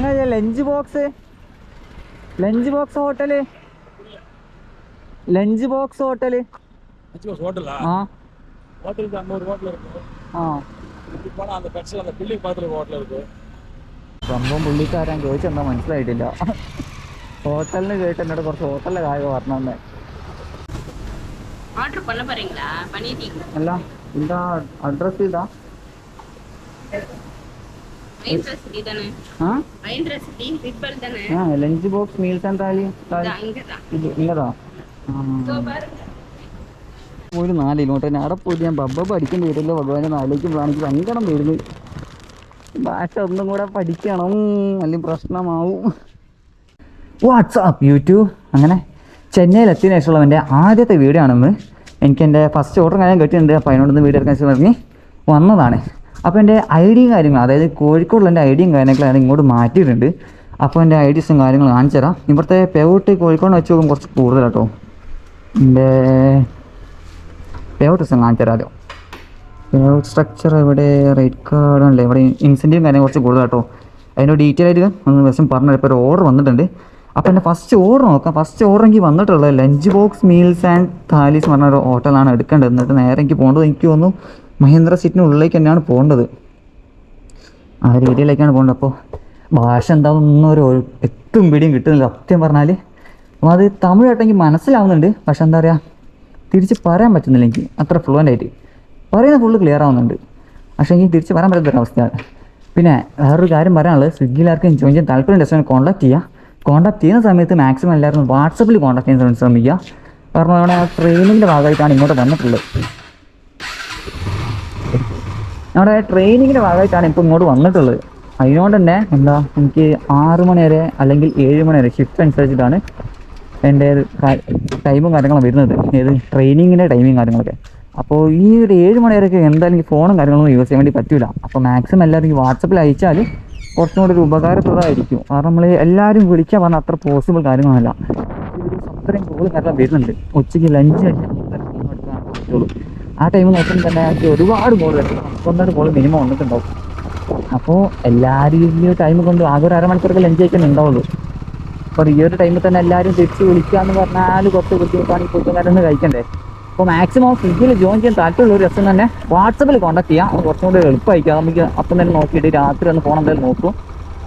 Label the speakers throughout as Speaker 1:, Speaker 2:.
Speaker 1: അനങ്ങ lunch box lunch box hotel lunch box hotel
Speaker 2: ஹோட்டலா
Speaker 1: ആ
Speaker 2: ஹோட்டலுக்கு அங்க ஒரு ஹோட்டல் இருக்கு
Speaker 1: ആ
Speaker 2: இப்படி போனா அந்த பெட்ரோல் அந்த பில்டிங் பக்கத்துல ஒரு ஹோட்டல் இருக்கு
Speaker 1: സംഭവം പുള്ളിക്കാരൻ ചോദിച്ചെന്താ മനസ്സിലായിട്ടില്ല ഹോട്ടലിന് കേട്ട് എന്നോട് കുറച്ച് ഹോട്ടലിലെ കാര്യം പറഞ്ഞു തന്നെ
Speaker 3: ஆர்டர் பண்ண போறீங்களா பண்ணிட்டீங்க
Speaker 1: അല്ല എന്താ അഡ്രസ് ഇതാ
Speaker 3: மகேந்திர சிட்டி தானே
Speaker 1: ആ
Speaker 3: மகேந்திர சிட்டி பிக்பல் தானே
Speaker 1: ആ ലഞ്ച് ബോക്സ് മീൽസ് ആൻഡ് താലി താലി
Speaker 3: இதான் இங்கதான்
Speaker 1: ഇത് ഇല്ലതാ
Speaker 3: இதோ
Speaker 1: ആ
Speaker 3: பாருங்க
Speaker 1: ഒരു നാല് കിലോമീറ്റർ അവിടെ പോയിട്ട് ഞാൻ ബബ്ബ പഠിക്കേണ്ടി വരുമല്ലോ ഭഗവാനെ നാലേക്കുമ്പോഴാണ് എനിക്ക് സങ്കടം വരുന്നത് ഭാഷ ഒന്നും കൂടെ പഠിക്കണം അല്ലെങ്കിൽ പ്രശ്നമാവും വാട്സാപ്പ് യൂട്യൂബ് അങ്ങനെ ചെന്നൈയിൽ എത്തിയതിനു ശേഷമുള്ള എൻ്റെ ആദ്യത്തെ വീഡിയോ ആണെന്ന് എനിക്ക് എൻ്റെ ഫസ്റ്റ് ഓർഡർ കാര്യം കിട്ടിയിട്ടുണ്ട് അപ്പോൾ അതിനോടൊന്ന് വീഡിയോ എടുക്കാൻ വെച്ച് പറഞ്ഞ് വന്നതാണ് അപ്പോൾ എന്റെ ഐഡിയയും കാര്യങ്ങളും അതായത് കോഴിക്കോടുള്ള എന്റെ ഐഡിയും കാര്യങ്ങളും ഞാൻ ഇങ്ങോട്ട് മാറ്റിയിട്ടുണ്ട്. അപ്പോൾ എന്റെ ഐഡിയസും കാര്യങ്ങളും കാണിച്ചു തരാം. ഇവിടുത്തെ പെവോട്ട് കോഴിക്കോട് വെച്ച് നോക്കുമ്പോൾ കുറച്ച് കൂടുതലാട്ടോ. എന്റെ പെവോട്ട് ദിവസം കാണിച്ചു തരാമല്ലോ പെവോട്ട് സ്ട്രക്ചർ ഇവിടെ റേറ്റ് കാർഡ് അല്ലേ ഇവിടെ ഇൻസെന്റീവും കാര്യങ്ങൾ കുറച്ച് കൂടുതൽ കേട്ടോ അതിന്റെ ഡീറ്റെയിൽ ആയിട്ട് ഒന്ന് വിഷം പറഞ്ഞു ഇപ്പോൾ ഒരു ഓർഡർ വന്നിട്ടുണ്ട്. അപ്പോൾ എന്റെ ഫസ്റ്റ് ഓർഡർ നോക്കാം. ഫസ്റ്റ് ഓർഡർ എനിക്ക് വന്നിട്ടുള്ളത് lunch box meals and thalis പറഞ്ഞ ഒരു ഹോട്ടലാണ് എടുക്കേണ്ടത്. എന്നിട്ട് നേരെ എനിക്ക് പോകേണ്ടത് എനിക്ക് തോന്നുന്നു മഹീന്ദ്ര സീറ്റിന് ഉള്ളിലേക്ക് തന്നെയാണ് പോകേണ്ടത് ആ ഒരു ഏരിയയിലേക്കാണ് പോകേണ്ടത് അപ്പോൾ ഭാഷ എന്താണെന്നൊന്നും ഒരു എത്തും പിടിയും കിട്ടുന്നില്ല. സത്യം പറഞ്ഞാൽ അപ്പോൾ അത് തമിഴായിട്ടെങ്കിൽ മനസ്സിലാവുന്നുണ്ട്. പക്ഷെ എന്താ പറയുക തിരിച്ച് പറയാൻ പറ്റുന്നില്ല എനിക്ക്. അത്ര ഫ്ലുവന്റ് ആയിട്ട്. പറയുന്ന ഫുള്ള് ക്ലിയർ ആവുന്നുണ്ട്. പക്ഷേ എനിക്ക് തിരിച്ച് പറയാൻ പറ്റാത്തൊരവസ്ഥയാണ് പിന്നെ വേറൊരു കാര്യം പറയാനുള്ളത്. സ്വിഗ്ഗിയിൽ ആർക്കും ജോയിൻ ചെയ്യാൻ താല്പര്യം ഉണ്ടെങ്കിൽ കോൺടാക്ട് ചെയ്യുക കോൺടാക്ട് ചെയ്യുന്ന സമയത്ത് മാക്സിമം എല്ലാവരും വാട്സപ്പിൽ കോൺടാക്ട് ചെയ്യാൻ ശ്രമിക്കുക കാരണം നമ്മുടെ ട്രെയിനിങ്ങിന്റെ ഭാഗമായിട്ടാണ് ഇങ്ങോട്ട് വന്നിട്ടുള്ളത്. നമ്മുടെ ട്രെയിനിങ്ങിന്റെ ഭാഗമായിട്ടാണ് ഇപ്പോൾ ഇങ്ങോട്ട് വന്നിട്ടുള്ളത്. അതിനോട് തന്നെ എന്താ എനിക്ക് ആറ് മണി വരെ അല്ലെങ്കിൽ ഏഴ് മണി വരെ ഷിഫ്റ്റ് അനുസരിച്ചിട്ടാണ് എന്റെ ടൈമും കാര്യങ്ങളും വരുന്നത്. ഏത് ട്രെയിനിങ്ങിന്റെ ടൈമും കാര്യങ്ങളൊക്കെ. അപ്പോൾ ഈ ഒരു ഏഴ് മണി വരെയൊക്കെ എന്തായാലും ഫോണും കാര്യങ്ങളൊന്നും യൂസ് ചെയ്യാൻ വേണ്ടി പറ്റില്ല അപ്പോൾ മാക്സിമം എല്ലാവരും വാട്സപ്പിൽ അയച്ചാൽ കുറച്ചും കൂടി ഒരു ഉപകാരപ്രദമായിരിക്കും. കാരണം നമ്മൾ എല്ലാവരും വിളിക്കാൻ പറഞ്ഞാൽ അത്ര പോസിബിൾ കാര്യങ്ങളല്ല ഒരു സത്രയും കോളും കാര്യങ്ങളും വരുന്നുണ്ട്. ഉച്ചയ്ക്ക് ലഞ്ച് കഴിക്കാൻ പറ്റുള്ളൂ ആ ടൈം നോക്കുമ്പോൾ തന്നെ എനിക്ക് ഒരുപാട് ഗോൾ വരുന്നുണ്ട് ഒന്നൊരു ഗോൾ മിനിമം വന്നിട്ടുണ്ടാവും അപ്പോൾ എല്ലാവരും ഈ ടൈം കൊണ്ട് ആകെ ഒരു അരമണിക്കൂറൊക്കെ ലഞ്ച് കഴിക്കാൻ ഉണ്ടാവുള്ളൂ. അപ്പോൾ ഈ ഒരു ടൈമിൽ തന്നെ എല്ലാവരും തിരിച്ച് വിളിക്കാന്ന് പറഞ്ഞാൽ കുറച്ച് ബുദ്ധിമുട്ടാണ് ഈ പുത്തുകാരൊന്ന് കഴിക്കണ്ടേ? അപ്പോൾ മാക്സിമം ഫ്രിഡ്ജിൽ ജോയിൻ ചെയ്യാൻ താല്പര്യമുള്ള ഒരു രസം തന്നെ വാട്സപ്പിൽ കോൺടാക്ട് ചെയ്യാം. കുറച്ചും കൂടി എളുപ്പമായിരിക്കും. നമുക്ക് അപ്പം തന്നെ നോക്കിയിട്ട് രാത്രി ഒന്ന് ഫോൺ എന്തായാലും നോക്കും.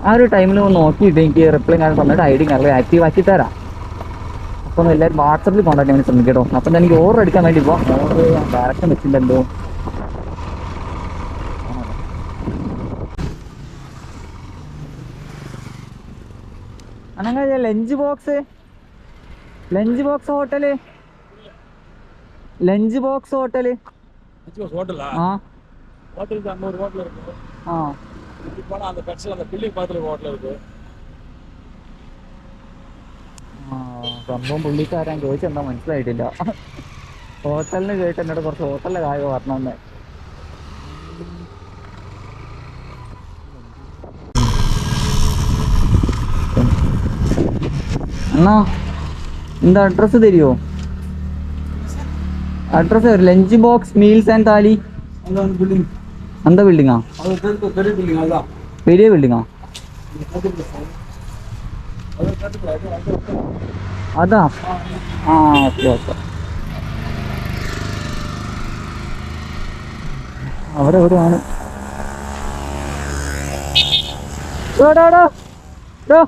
Speaker 1: ആ ഒരു ടൈമിൽ നോക്കിയിട്ട് എനിക്ക് റിപ്ലൈ കാര്യം തന്നിട്ട് ഐ ഡി കാര്യങ്ങൾ ആക്റ്റീവ് ആക്കി തരാം. അപ്പോൾ എല്ലാവരും വാട്സപ്പിൽ കോൺടാക്ട് ചെയ്യാൻ വേണ്ടി ശ്രമിക്കട്ടോ അപ്പം എനിക്ക് ഓർഡർ എടുക്കാൻ വേണ്ടി ഇപ്പോൾ ഓർഡർ ഡയറക്ഷൻ വെച്ചിട്ടുണ്ടല്ലോ അനങ്ങ lunch box lunch box hotel lunch box hotel
Speaker 2: ஹோட்டலா
Speaker 1: ആ
Speaker 2: ஹோட்டலுக்கு அங்க ஒரு ஹோட்டல் இருக்கு
Speaker 1: ആ
Speaker 2: இப்படி போனா அந்த பெட்ரோல் அந்த பில்டிங் பக்கத்துல ஒரு ஹோட்டல் இருக்கு
Speaker 1: സംഭവം പുള്ളിക്കാരൻ ചോദിച്ചെന്താ മനസ്സിലായിട്ടില്ല. ഹോട്ടലിന് കേട്ട് എന്നോട് കുറച്ച് ഹോട്ടലിലെ കാര്യം പറഞ്ഞെന്ന് എന്നാ എന്താ അഡ്രസ്സ് തരുമോ അഡ്രസ്സ് തരും ലഞ്ച് ബോക്സ് മീൽസ് ആൻഡ് താലി. എന്താ ബിൽഡിങ്ങാ വലിയ ബിൽഡിങ്ങാ അതാ. ആ ഓക്കെ ഓക്കെ. അവിടെ ഡോ. ഡോ.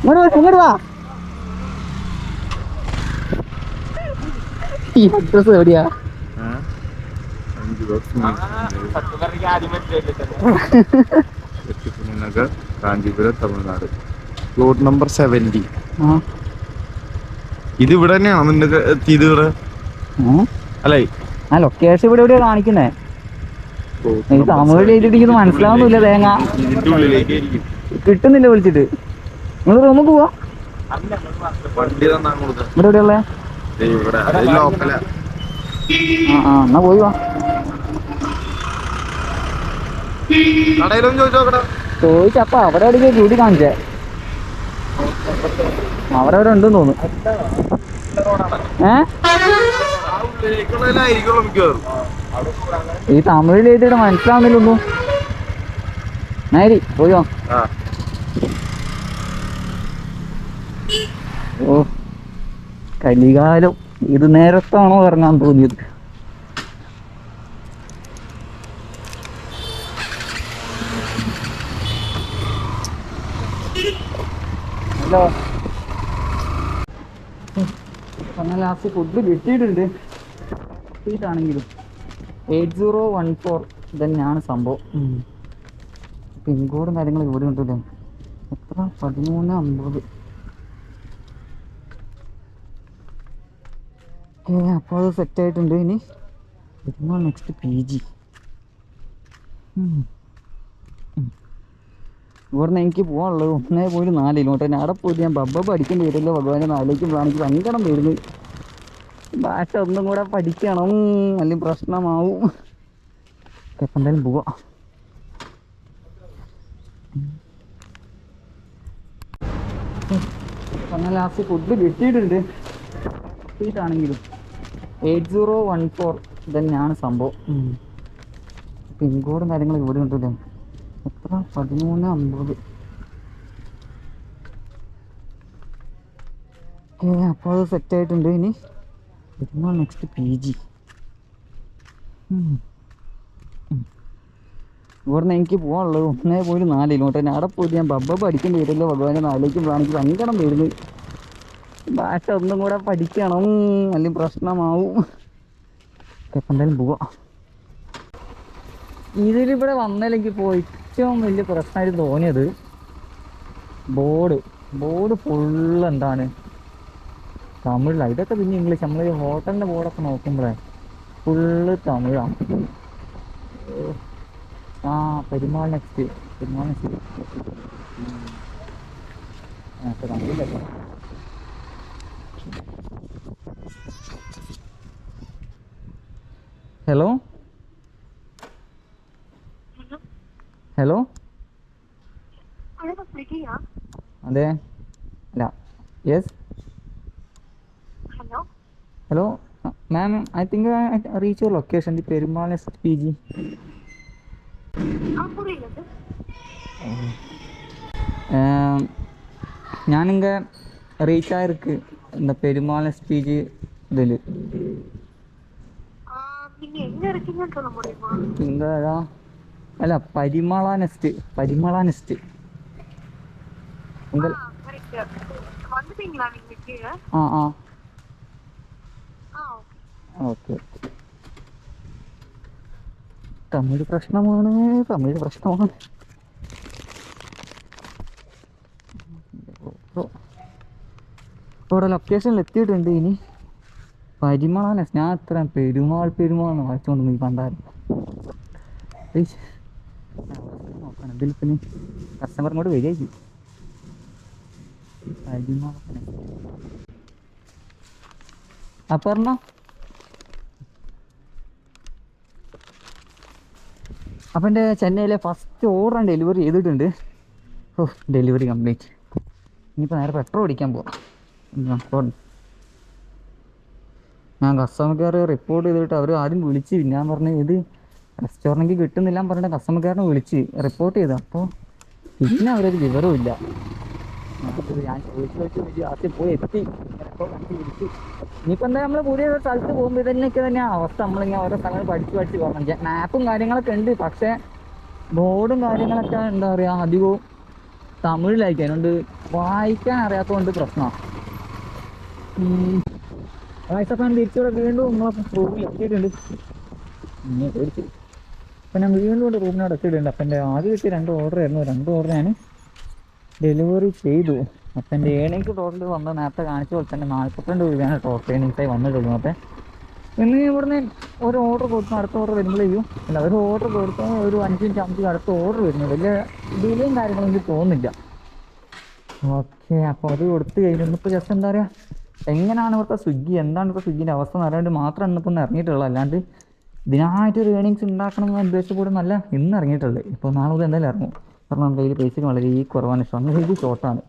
Speaker 1: ഇങ്ങോട്ട് ഇങ്ങോട്ട് വാ ഈ അഡ്രസ് എവിടെയാ?
Speaker 4: Kanchipuram Tamil Nadu. Plot number
Speaker 1: seventy
Speaker 4: ഇത് ഇവിടെ തന്നെയാണോ നിന്റെ എത്തിയത് ഇവിടെ? അല്ലേ?
Speaker 1: ആ ലൊക്കേഷൻ ഇവിടെ എവിടെയാ കാണിക്കുന്നേ? ഈ തമിഴ് എഴുതിയിട്ട് മനസ്സിലാവുന്നില്ല തേങ്ങ. കിട്ടുന്നില്ല വിളിച്ചിട്ട്. നിങ്ങൾ റൂമിൽ പോവാ. ഇവിടെ എവിടെയുള്ളേ
Speaker 4: ഇവിടെ
Speaker 1: ആ എന്നാ പോയി വാ. ചോദിച്ചപ്പ അവിടെ എവിടെയൊക്കെ ചൂടി കാണിച്ചേ? അവിടെ ഉണ്ടെന്ന് തോന്നുന്നു. ഏ? ഈ തമിഴിൽ എഴുതിയിട്ട് മനസ്സിലാവുന്നില്ലൊന്നും? നേരി പോയോ ഓ കലികാലം ഇത് നേരത്താണോ ഇറങ്ങാൻ തോന്നിയത്? ഹലോ. അങ്ങനെ ലാസ്റ്റ് ഫുഡ് കിട്ടിയിട്ടുണ്ട്. കിട്ടിയിട്ടാണെങ്കിലും. എയ്റ്റ് സീറോ വൺ ഫോർ ഇതന്നെയാണ് സംഭവം. പിൻകോഡും കാര്യങ്ങളും ഇവിടെ ഉണ്ടല്ലേ എത്ര? പതിമൂന്ന് അമ്പത്. ഓക്കെ അപ്പോൾ അത് സെറ്റ് ആയിട്ടുണ്ട് ഇനി. വരുമ്പോൾ നെക്സ്റ്റ് പി ജി ഇവിടുന്ന് എനിക്ക് പോകാനുള്ളത് ഒന്നേ പോയി നാല് കിലോമീറ്റർ അവിടെ പോയി ഞാൻ ബബ്ബ പഠിക്കേണ്ടി വരില്ല. ഭഗവാന്റെ നാലിലേക്ക് എനിക്ക് സങ്കടം വരുന്നു ഭാഷ ഒന്നും കൂടെ പഠിക്കണം. അല്ലെങ്കിൽ പ്രശ്നമാവും. എന്തായാലും പോവാം. അങ്ങനെ ലാസ്റ്റ് ഫുഡ് കിട്ടിയിട്ടുണ്ട്. കിട്ടിയിട്ടാണെങ്കിലും. എയ്റ്റ് സീറോ വൺ ഫോർ ഇതന്നെയാണ് സംഭവം. പിൻകോഡും കാര്യങ്ങളും ഇവിടെ ഉണ്ടല്ലേ? എത്ര പതിമൂന്ന് അമ്പത് അപ്പോൾ അത് സെറ്റ് ആയിട്ടുണ്ട് ഇനി. വരുമ്പോൾ നെക്സ്റ്റ് പി ജി ഇവിടുന്ന് എനിക്ക് പോകാനുള്ളത് ഒന്നേ പോയിട്ട് നാല് കിലോമീറ്റർ അവിടെ പോയിട്ട് ഞാൻ ബബ്ബ പഠിക്കേണ്ടി വരില്ല ഭഗവാന്റെ നാലിലേക്ക് പോകാണെങ്കിൽ ഭയങ്കരം വരുന്നു. ഭാഷ ഒന്നും കൂടെ പഠിക്കണം. അല്ലെങ്കിൽ പ്രശ്നമാവും. എന്തായാലും പോവാം. ഇതിലിവിടെ വന്നില്ലെങ്കിൽ ഇപ്പോൾ ഏറ്റവും വലിയ പ്രശ്നമായിട്ട് തോന്നിയത് ബോർഡ് ബോർഡ് ഫുള്ള് എന്താണ്? തമിഴിലാണ് ഇതൊക്കെ പിന്നെ ഇംഗ്ലീഷ് നമ്മൾ ഈ ഹോട്ടലിന്റെ ബോർഡൊക്കെ നോക്കുമ്പോഴേ ഫുള്ള് തമിഴാണ്. ആ പെരുമാൾ നെക്സ്റ്റ് പെരുമാൾ നെക്സ്റ്റ് ആ ഹലോ? ഹലോ
Speaker 5: അതൊക്കെ സ്വിഗ്ഗിയാ
Speaker 1: അതെ അല്ല yes
Speaker 5: hello
Speaker 1: hello ma'am I think reach your location the Perumal next P G
Speaker 5: ആ പുറിയില്ലത്
Speaker 1: ഞാൻ இங்கே ரீச் ஆயிருக்கு இந்த பெருமாள் ஸ்பீஜ் இதில்
Speaker 5: ஆ நீங்க எங்க இருக்கீங்கன்னு சொல்ல முடியுமா
Speaker 1: இந்த അല്ല പരിമള നെസ്റ്റ് പരിമള നെസ്റ്റ് ആ ആ. ഓക്കെ. തമിഴ് പ്രശ്നമാണ് തമിഴ് പ്രശ്നമാണ്. ഇവിടെ ലൊക്കേഷനിൽ എത്തിയിട്ടുണ്ട് ഇനി. പരിമള നെസ്റ്റ് ഞാൻ അത്ര പെരുമാൾ പെരുമാൾ വായിച്ചുകൊണ്ട് നീ കണ്ടായിരുന്നു ഇതിൽ പിന്നെ കസ്റ്റമർ ഇങ്ങോട്ട് വരികയായിരിക്കും അപ്പർണ അപ്പം എന്റെ ചെന്നൈയിലെ ഫസ്റ്റ് ഓർഡർ ഡെലിവറി ചെയ്തിട്ടുണ്ട്. ഓ ഡെലിവറി കംപ്ലീറ്റ് ഇനിയിപ്പോൾ നേരെ പെട്രോൾ അടിക്കാൻ പോവാം. ഞാൻ കസ്റ്റമർ കെയർ റിപ്പോർട്ട് ചെയ്തിട്ട് അവർ ആദ്യം വിളിച്ച് ഞാൻ പറഞ്ഞു ഇത് റെസ്റ്റോറന്റിൽ കിട്ടുന്നില്ല എന്ന് പറഞ്ഞിട്ട് കസ്റ്റമർ കെയറിനെ വിളിച്ച് റിപ്പോർട്ട് ചെയ്തു. അപ്പോൾ പിന്നെ അവരൊരു അത് ഞാൻ ചോദിച്ചു ചോദിച്ചു ആദ്യം പോയി എത്തി. ഇനിയിപ്പോൾ എന്താ നമ്മൾ പുതിയ സ്ഥലത്ത് പോകുമ്പോൾ ഇതന്നെയൊക്കെ തന്നെയാണ് അവസ്ഥ. നമ്മളിങ്ങനെ ഓരോ സ്ഥലങ്ങൾ പഠിച്ച് പഠിച്ച് പോകണം മാപ്പും കാര്യങ്ങളൊക്കെ ഉണ്ട്. പക്ഷേ ബോർഡും കാര്യങ്ങളൊക്കെ എന്താ പറയുക അധികവും തമിഴിലായിരിക്കും. അതുകൊണ്ട് വായിക്കാൻ അറിയാത്തതുകൊണ്ട് പ്രശ്നമാണ് വായിച്ചപ്പോൾ തിരിച്ചുകൂടെ വീണ്ടും നമ്മളെ റൂമിൽ എത്തിയിട്ടുണ്ട്. ഇനി പേടിച്ചു അപ്പം ഞാൻ വീണ്ടും റൂമിനോട് എത്തിയിട്ടുണ്ട് അപ്പം എന്റെ ആദ്യം കിട്ടിയ രണ്ട് ഓർഡർ ആയിരുന്നു. രണ്ട് ഓർഡർ ഞാൻ ഡെലിവറി ചെയ്തു. അപ്പം എന്റെ ഏണിക്ക് ടോട്ടൽ വന്നത് നേരത്തെ കാണിച്ച പോലെ തന്നെ നാൽപ്പത്തിരണ്ട് രൂപയാണ് ടോട്ടൽ ഏണിങ്സായി വന്നിട്ടുള്ളത്. അപ്പം ഇന്ന് ഇവിടുന്ന് ഒരു ഓർഡർ കൊടുത്തു. അടുത്ത ഓർഡർ വരുമ്പോഴേക്കും അല്ല ഒരു ഓർഡർ കൊടുത്താൽ ഒരു അഞ്ച് മിനിറ്റ് അഞ്ച് അടുത്ത ഓർഡർ വരുന്നു. വലിയ ഡിലേയും കാര്യങ്ങളും എനിക്ക് തോന്നുന്നില്ല. ഓക്കെ അപ്പോൾ അത് കൊടുത്തു കഴിഞ്ഞു. ഇപ്പോൾ ജസ്റ്റ് എന്താ പറയുക എങ്ങനെയാണ് ഇവിടുത്തെ സ്വിഗ്ഗി? എന്താണ് ഇപ്പോൾ സ്വിഗ്ഗിന്റെ അവസ്ഥ എന്ന് അറിയാണ്ട് മാത്രമാണ് ഇപ്പോൾ ഒന്ന് ഇറങ്ങിയിട്ടുള്ളത് അല്ലാണ്ട് ഇതിനായിട്ട് ഒരു ഏണിങ്സ് ഉണ്ടാക്കണം എന്ന് നല്ല ഇന്ന് ഇറങ്ങിയിട്ടുള്ളത് ഇപ്പോൾ നാളെ മുതൽ എന്തായാലും ഇറങ്ങും. കാരണം കയ്യിൽ പൈസയ്ക്ക് വളരെ ഈ കുറവാണ്. ഇഷ്ടം ഇത് ഷോർട്ടാണ്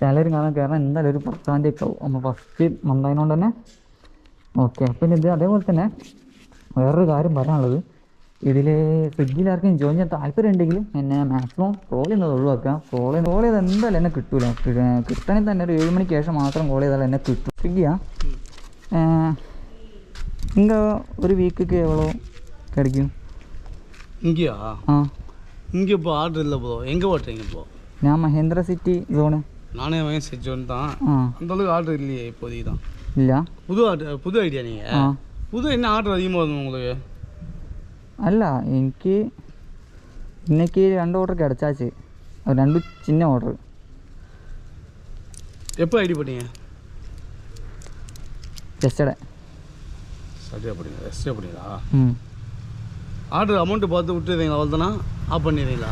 Speaker 1: സാലറി കാണാൻ കാരണം എന്തായാലും ഒരു പത്താന്റെ ഒക്കെ ആവും. നമ്മൾ ഫസ്റ്റ് മന്തായതുകൊണ്ട് തന്നെ ഓക്കെ പിന്നെ ഇത് അതേപോലെ തന്നെ വേറൊരു കാര്യം പറയാനുള്ളത്. ഇതിൽ സ്വിഗ്ഗിയിൽ ആർക്കും ജോയിൻ ചെയ്യാൻ താല്പര്യം ഉണ്ടെങ്കിൽ എന്നെ മാക്സിമം കോൾ ചെയ്യുന്നത് ഒഴിവാക്കാം. കോൾ ചെയ്ത് കോൾ ചെയ്ത് എന്തായാലും എന്നെ കിട്ടൂല. കിട്ട- കിട്ടണമെങ്കിൽ തന്നെ ഒരു ഏഴ് മണിക്ക് ശേഷം മാത്രം കോൾ ചെയ്താൽ എന്നെ കിട്ടും. സ്വിഗ്ഗിയാ? இங்கே ஒரு வீக்குக்கு எவ்வளோ கிடைக்கும்?
Speaker 6: இங்கேயா?
Speaker 1: ஆ.
Speaker 6: இங்கே இப்போ ஆர்டர் இல்லை ப்ரோ. எங்கே ஓட்டுறீங்க இப்போ?
Speaker 1: நான் மஹேந்திரா சிட்டி ஜோனு
Speaker 6: நானே வயசு சிச்சோன் தான். ஆ. அந்தளவுக்கு ஆர்டர் இல்லையே இப்போதைக்கு தான்.
Speaker 1: இல்லையா?
Speaker 6: புது ஆர்டர் புது ஐடியா
Speaker 1: ஆ.
Speaker 6: நீங்கள் புது என்ன ஆர்டர் அதிகமாக வரும் உங்களுக்கு?
Speaker 1: അല്ല എനിക്ക് ഇന്നേക്ക് രണ്ട് ഓർഡർ കിടച്ചാച്ച് അത് രണ്ട് ചിന്ന ഓർഡർ
Speaker 6: எப்போ ஐடி பண்ணீங்க
Speaker 1: യെസ്റ്റർഡേ
Speaker 6: சரியா பண்ணீங்க ரெஸ்டே பண்ணீங்களா ஆர்டர் அமௌண்ட்டு பார்த்து விட்டுறீங்களா அவ்வளோதானா ஆஃப் பண்ணிடுறீங்களா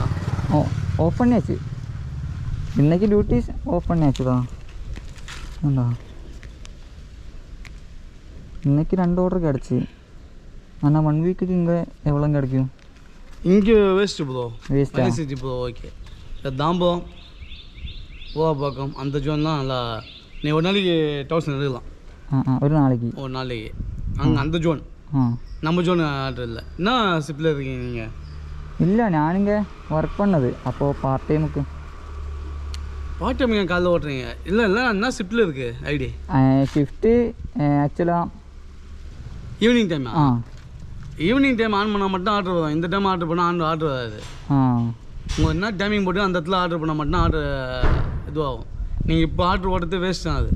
Speaker 1: ഓ ഓഫ് പണിയാച്ച് ഇന്നേക്ക് ഡ്യൂട്ടി ഓഫ് പണിയാച്ചതാ എന്താ ഇന്നേക്ക് രണ്ട് ഓർഡർ കിടച്ച് എന്നാൽ വൺ വീക്ക് ഇങ്ങ എവ്വളം കിടക്കും
Speaker 6: இங்கே waste bro
Speaker 1: വേസ്റ്റാ
Speaker 6: city bro okay இந்த தாம்பரம் பூவாப்பாக்கம் அந்த ஜோன் தான் நல்லா நீ ஒரு நாளைக்கு தௌசண்ட் எடுக்கலாம்
Speaker 1: ആ ആ ഒരു നാളേക്ക്
Speaker 6: ஒரு நாளைக்கு அங்கே அந்த ஜோன். நம்ம ஜோன் ஆர்டர் இல்லை. என்ன ஷிப்பில் இருக்கீங்க நீங்கள்
Speaker 1: இல்லை நானுங்க ஒர்க் பண்ணது. அப்போது பார்ட் டைமுக்கு
Speaker 6: பார்ட் டைம் நீங்கள் காலைல ஓட்டுறீங்க? இல்லை இல்லை என்ன ஷிஃப்ட்டில் இருக்குது ஐடி.
Speaker 1: ஷிஃப்ட்டு ஆக்சுவலாக
Speaker 6: ஈவினிங் டைம்
Speaker 1: ஆ.
Speaker 6: ஈவினிங் டைம் ஆன் பண்ணால் மட்டும் ஆர்டர் வரும். இந்த டைம் ஆர்டர் பண்ணால் ஆன் ஆர்டர் வராது. உங்கள் என்ன டைமிங் போட்டு அந்த இடத்துல ஆர்டர் பண்ணால் மட்டும் ஆர்டர் இதுவாகும். நீங்கள் இப்போ ஆர்டர் ஓட்டுறது வேஸ்ட் தான் அது.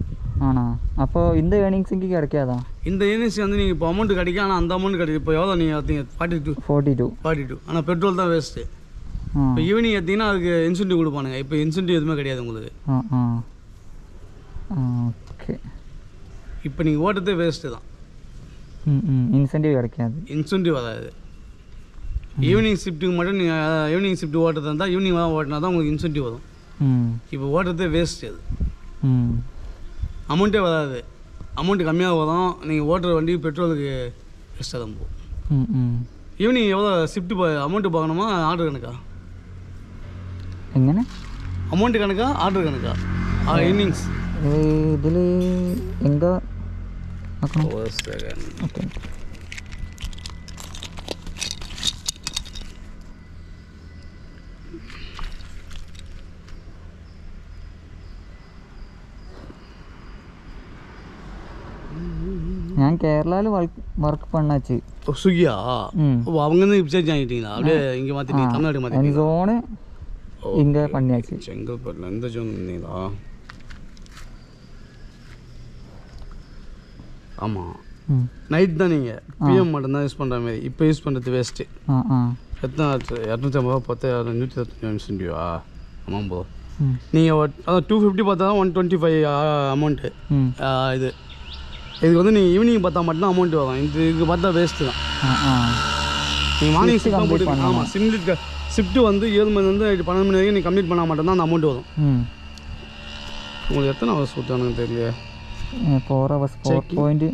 Speaker 1: ஆனா அப்போ இந்த ஏர்னிங்ஸுக்கு கிடைக்காதா
Speaker 6: இந்த ஏர்னிங்ஸ் வந்து நீங்கள் இப்போ அமௌண்ட் கிடைக்கும் ஆனால் அந்த அமௌண்ட் கிடைக்கும் இப்போ எவ்வளோ நீங்கள் பார்த்தீங்க forty two
Speaker 1: forty two
Speaker 6: forty two ஆனால் பெட்ரோல் தான் வேஸ்ட்டு இப்போ ஈவினிங் எடுத்தீங்கன்னா அதுக்கு இன்சென்டிவ் கொடுப்பானுங்க இப்போ இன்சென்டிவ் எதுவுமே கிடையாது உங்களுக்கு
Speaker 1: ஓகே
Speaker 6: இப்போ நீங்கள் ஓட்டுறதே வேஸ்ட்டு தான்
Speaker 1: இன்சென்டிவ் கிடைக்காது
Speaker 6: இன்சென்டிவ் அதாவது ஈவினிங் ஷிஃப்ட்டுக்கு மட்டும் நீங்கள் ஈவினிங் ஷிஃப்ட் ஓட்டுறதா இருந்தால் ஈவினிங் ஓட்டினா தான் உங்களுக்கு இன்சென்டிவ் வரும் இப்போ ஓட்டுறதே வேஸ்ட் அது அமௌண்ட்டே வராது அமௌண்ட் கம்மியாக வரும் நீங்கள் ஓட்டுற வண்டி பெட்ரோலுக்கு எக்ஸ்ட்ரா தான் போகும்
Speaker 1: ഉം, ഉം.
Speaker 6: ஈவினிங் எவ்வளோ ஷிஃப்ட் அமௌண்ட்டு பார்க்கணுமா ஆர்டர் கணக்கா
Speaker 1: എങ്ങനെ
Speaker 6: அமௌண்ட் கணக்கா ஆர்டர் கணக்கா இன்னிங்ஸ்
Speaker 1: ഇതിൽ എങ്ക ആക്കണം ഓക്കെ ഞാൻ കേരളയിൽ വർക്ക് പണ്ണാച്ച് சுகியா
Speaker 6: அப்போ அவங்க வந்து விசாரிச்சு வாங்கிட்டீங்களா அப்படியே இங்கே தமிழ்நாடு
Speaker 1: என்
Speaker 6: மாற்றிட்டீங்க
Speaker 1: സോണ്
Speaker 6: எந்த ஜோன் வந்தீங்களா ஆமாம் நைட் தான் நீங்கள் பிஎம் மட்டும் யூஸ் பண்ணுற மாதிரி இப்போ யூஸ் பண்ணுறது வேஸ்ட்டு
Speaker 1: ആ. ആ
Speaker 6: எத்தனை ரூபா பத்து நூற்றி தொண்ணூற்றி சென்டிவா ஆமாம் போ அதான் டூ ஃபிஃப்டி பார்த்தா ஒன் டுவெண்ட்டி ஃபைவ் அமௌண்ட்டு இது இதுக்கு வந்து நீங்கள் ஈவினிங் பார்த்தா மட்டும்தான் அமௌண்ட் வரும். இது இதுக்கு பார்த்தா வேஸ்ட்டு தான். நீங்கள் மார்னிங் ஷிஃப்ட்
Speaker 1: தான்
Speaker 6: போட்டு ஆமாம் சிம்லிட் ஷிஃப்ட்டு வந்து ஏழு மணி வந்து பன்னெண்டு மணி வரைக்கும் நீங்கள் கம்ப்ளீட் பண்ணால் மட்டும்தான் அந்த அமௌண்ட் வரும். உங்களுக்கு எத்தனை ஹவர்ஸ் விட்டானுங்க தெரியல
Speaker 1: four hours four point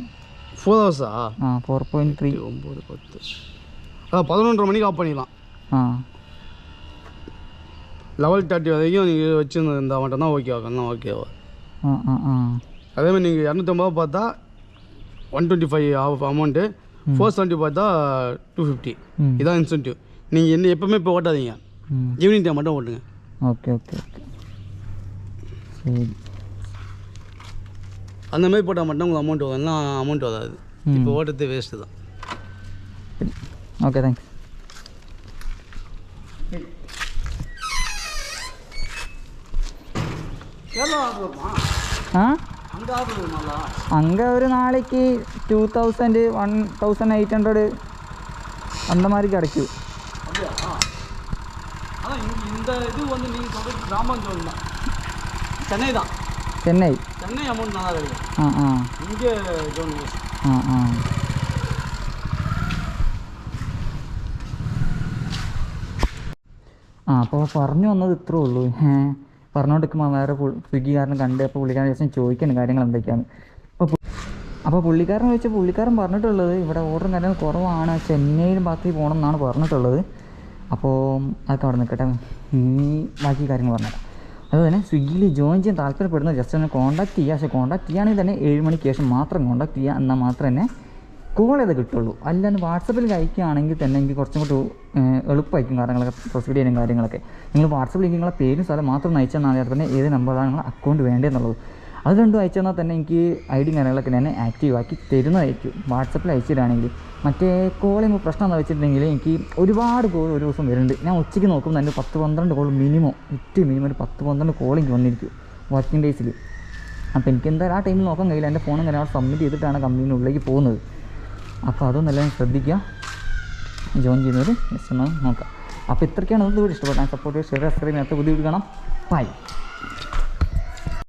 Speaker 6: four ஹவர்ஸா
Speaker 1: ஆ? ஃபோர் பாயிண்ட் த்ரீ
Speaker 6: ஒம்பது பத்து. அதான் பதினொன்றரை மணிக்கு ஆஃப் பண்ணிடலாம்.
Speaker 1: ஆ.
Speaker 6: லெவல் தேர்ட்டி வரைக்கும் நீங்கள் வச்சுருந்தா மட்டும்தான் ஓகே ஆகும். ஓகேவா
Speaker 1: ஆ ஆ ஆ.
Speaker 6: அதேமாதிரி நீங்கள் இரநூத்தம்பது ரூபா பார்த்தா one twenty five of amount four seventy பார்த்தா டூ ஃபிஃப்டி இதான் இன்சென்டிவ் நீங்கள் என்ன எப்போவுமே இப்போ ஓட்டாதீங்க. ஈவினிங் டைம் மட்டும் ஓட்டுங்க.
Speaker 1: Okay okay okay.
Speaker 6: அந்த மாதிரி போட்டால் மட்டும் உங்களுக்கு அமௌண்ட் வரலாம் அமௌண்ட் வராது. இப்போ ஓட்டுறது வேஸ்ட்டு தான். ஓகே தேங்க்ஸ்
Speaker 1: ஆ?
Speaker 6: அங்கே ஆர்டர் வருமாங்களா
Speaker 1: அங்கே ஒரு நாளைக்கு two thousand one thousand eight hundred அந்த மாதிரி கிடைக்கும்
Speaker 6: அப்படியா ஆனால் இங்கே இந்த இது வந்து நீங்கள் சொல்கிறது கிராமம் ஜோன் தான் சென்னை தான்
Speaker 1: ചെന്നൈ
Speaker 6: சென்னை அமௌண்ட் நல்லா கிடைக்கும்
Speaker 1: ആ ആ
Speaker 6: இங்கே ஜோன் வேஸ்ட்
Speaker 1: ആ ആ ആ അപ്പോൾ പറഞ്ഞു വന്നത് ഇത്രേ ഉള്ളൂ ഏഹ് പറഞ്ഞുകൊണ്ടിരിക്കുമ്പോൾ വേറെ സ്വിഗ്ഗിക്കാരനെ കണ്ട് അപ്പോൾ പുള്ളിക്കാരൻ ദിവസം ചോദിക്കണം കാര്യങ്ങൾ എന്തൊക്കെയാണ്? അപ്പോൾ അപ്പോൾ പുള്ളിക്കാരൻ ചോദിച്ചാൽ പുള്ളിക്കാരൻ പറഞ്ഞിട്ടുള്ളത് ഇവിടെ ഓർഡറും കാര്യങ്ങൾ കുറവാണ്. ചെന്നൈയിൽ ബാക്കി പോകണം എന്നാണ് പറഞ്ഞിട്ടുള്ളത്. അപ്പോൾ അതൊക്കെ അവിടെ നിൽക്കട്ടെ. ഇനി ബാക്കി കാര്യങ്ങൾ പറഞ്ഞുതരാം. അതുപോലെ തന്നെ സ്വിഗ്ഗിയിൽ ജോയിൻ ചെയ്യാൻ താല്പര്യപ്പെടുന്ന ജസ്റ്റ് ഒന്ന് കോൺടാക്ട് ചെയ്യുക. പക്ഷേ കോൺടാക്ട് ചെയ്യുകയാണെങ്കിൽ തന്നെ ഏഴ് മണിക്ക് ശേഷം മാത്രം കോൺടാക്ട് ചെയ്യുക. എന്നാൽ മാത്രമേ തന്നെ കോൾ ചെയ്ത് കിട്ടുള്ളൂ. അല്ലാണ്ട് വാട്സപ്പിൽ അയക്കുകയാണെങ്കിൽ തന്നെ എനിക്ക് കുറച്ചും കൂടി എളുപ്പമായിരിക്കും കാര്യങ്ങളൊക്കെ പ്രൊസീഡ് ചെയ്യാനും കാര്യങ്ങളൊക്കെ. നിങ്ങൾ വാട്സപ്പിൽ നിങ്ങളെ പേരും സ്ഥലം മാത്രം അയച്ചു തന്നാൽ തന്നെ ഏത് നമ്പറാണ് നിങ്ങളെ അക്കൗണ്ട് വേണ്ടതെന്നുള്ളത് അത് രണ്ടും അയച്ചു തന്നാൽ തന്നെ എനിക്ക് ഐ ഡി കാര്യങ്ങളൊക്കെ ഞാൻ ആക്റ്റീവ് ആക്കി തരുന്നതായിരിക്കും. വാട്സപ്പിൽ അയച്ചിട്ടാണെങ്കിൽ മറ്റേ കോളിംഗ് പ്രശ്നം എന്താ വെച്ചിട്ടുണ്ടെങ്കിൽ എനിക്ക് ഒരുപാട് കോൾ ഒരു ദിവസം വരുന്നുണ്ട്. ഞാൻ ഉച്ചയ്ക്ക് നോക്കുമ്പോൾ തന്നെ പത്ത് പന്ത്രണ്ട് കോൾ മിനിമം ഏറ്റവും മിനിമം ഒരു പത്ത് പന്ത്രണ്ട് എനിക്ക് വന്നിരിക്കും വർക്കിംഗ് ഡേയ്സിൽ അപ്പോൾ എനിക്ക് എന്തായാലും ആ ടൈമിൽ നോക്കാൻ കഴിയില്ല. എന്റെ ഫോണും കാര്യങ്ങൾ സബ്മിറ്റ് ചെയ്തിട്ടാണ് കമ്പനിയുടെ ഉള്ളിലേക്ക് പോകുന്നത്. അപ്പോൾ അതൊന്നും എല്ലാം ശ്രദ്ധിക്കുക. ജോയിൻ ചെയ്യുന്നവർ ജസ്റ്റ് ഒന്ന് നോക്കാം അപ്പോൾ ഇത്രയ്ക്കാണ് ഒന്ന് വീട് ഇഷ്ടപ്പെട്ടാൽ സപ്പോർട്ട് ഷെയർ സബ്സ്ക്രൈബ് ചെയ്യാത്ത പുതിയ വീട് കാണാം. ബൈ